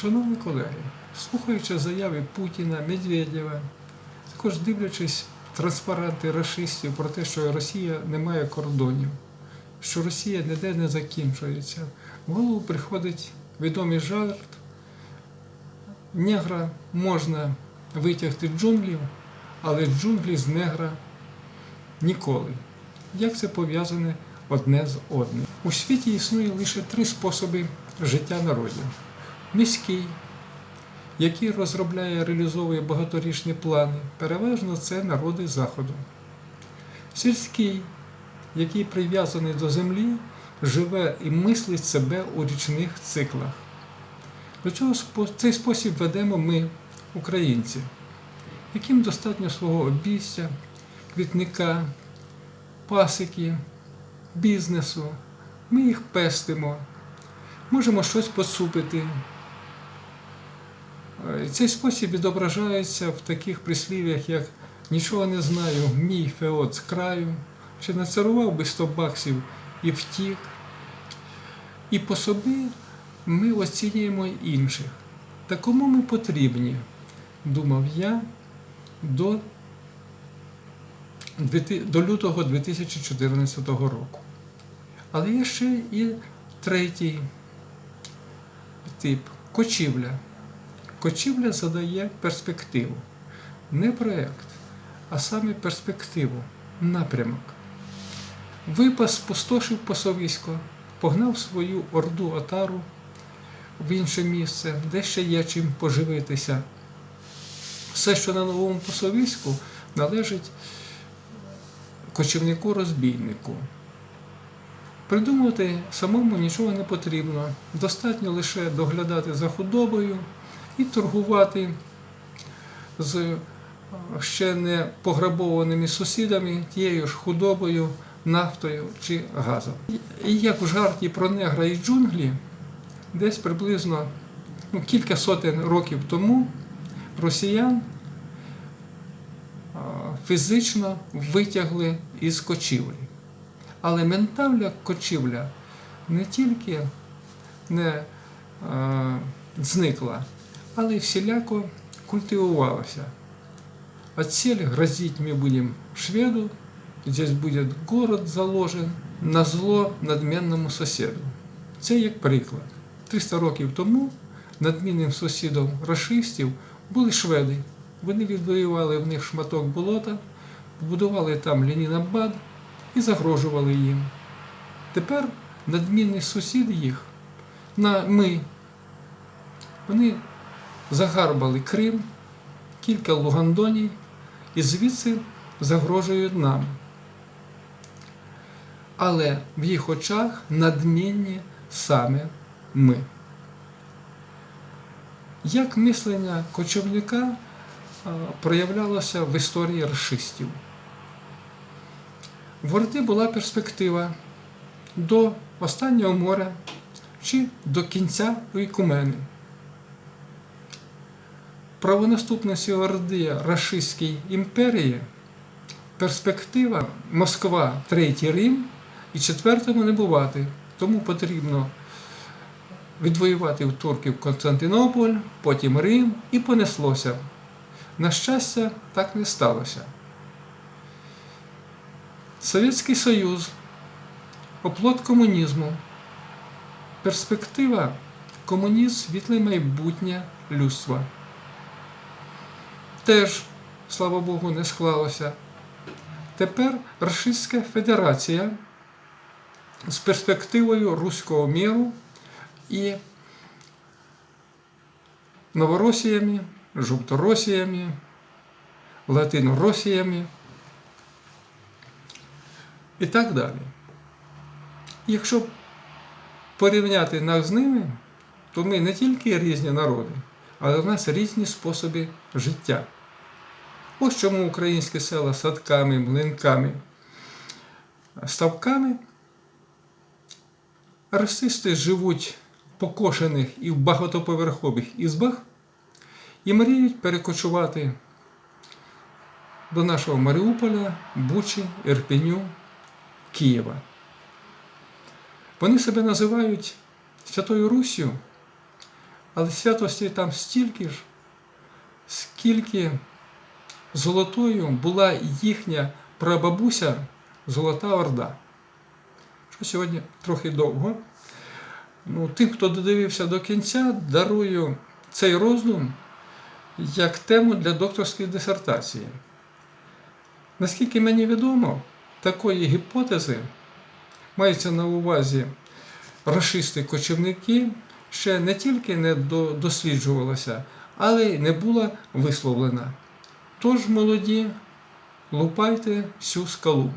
Шановні колеги, слухаючи заяви Путіна, Медведєва, також дивлячись транспаранти расистів про те, що Росія не має кордонів, що Росія ніде не закінчується, в голову приходить відомий жарт. Негра можна витягти з джунглів, але джунглі з негра ніколи. Як це пов'язане одне з одним? У світі існує лише три способи життя народів: міський, який розробляє, реалізовує багаторічні плани, переважно це народи Заходу. Сільський, який прив'язаний до землі, живе і мислить себе у річних циклах. До цього цей спосіб ведемо ми, українці, яким достатньо свого обійстя, квітника, пасики, бізнесу. Ми їх пестимо, можемо щось поцупити. Е, Цей спосіб відображається в таких прислів'ях, як нічого не знаю, мій феод з краю, чи нацарував би 100 баксів і втік. І по собі ми оцінюємо інших. Та кому ми потрібні, думав я до, до лютого 2014 року. Але є ще і третій тип кочівля. Кочівля задає перспективу. Не проєкт, а саме перспективу, напрямок. Випас спустошив пасовисько, погнав свою орду отару в інше місце, де ще є чим поживитися. Все, що на новому пасовиську, належить кочівнику-розбійнику. Придумувати самому нічого не потрібно. Достатньо лише доглядати за худобою і торгувати з е, ще не пограбованими сусідами тією ж худобою, нафтою чи газом. І як в жарті про негра і джунглі, десь приблизно ну, кілька сотень років тому росіян фізично витягли із кочівлі. Але ментальна кочівля не тільки не е, зникла, але й всіляко культивувалася. А цель грозить мы будем шведу, здесь будет город заложен на зло надмінному сусіду. Це як приклад. 300 років тому надмінним сусідом рашистів були шведи. Вони відвоювали в них шматок болота, побудували там Ленінабад і загрожували їм. Тепер надмінний сусід їх на ми. Вони загарбали Крим, кілька Лугандоній і звідси загрожують нам. Але в їх очах надмінні саме ми. Як мислення кочівника проявлялося в історії расистів? В Орди була перспектива до останнього моря чи до кінця Ойкумени. Правонаступниці Орди Рашистській імперії перспектива Москва, Третій Рим і четвертому не бувати. Тому потрібно відвоювати в турків Константинополь, потім Рим і понеслося. На щастя, так не сталося. Совєтський Союз, оплот комунізму, перспектива комунізм світле майбутнє людства. Теж, слава Богу, не склалося. Тепер Російська Федерація з перспективою руського міру і новоросіями, жовторосіями, латиноросіями і так далі. Якщо порівняти нас з ними, то ми не тільки різні народи, але в нас різні способи життя. Ось чому українські села садками, млинками, ставками расисти живуть в покошених і в багатоповерхових ізбах і мріють перекочувати до нашого Маріуполя, Бучі, Ірпеню, Києва. Вони себе називають Святою Руссю, але святості там стільки ж, скільки золотою була їхня прабабуся Золота Орда. Що сьогодні трохи довго. Ну, тим, хто додивився до кінця, дарую цей роздум як тему для докторської дисертації. Наскільки мені відомо, такої гіпотези мається на увазі расисти-кочівники ще не тільки не досліджувалася, але й не була висловлена. Тож, молоді, лупайте всю скалу.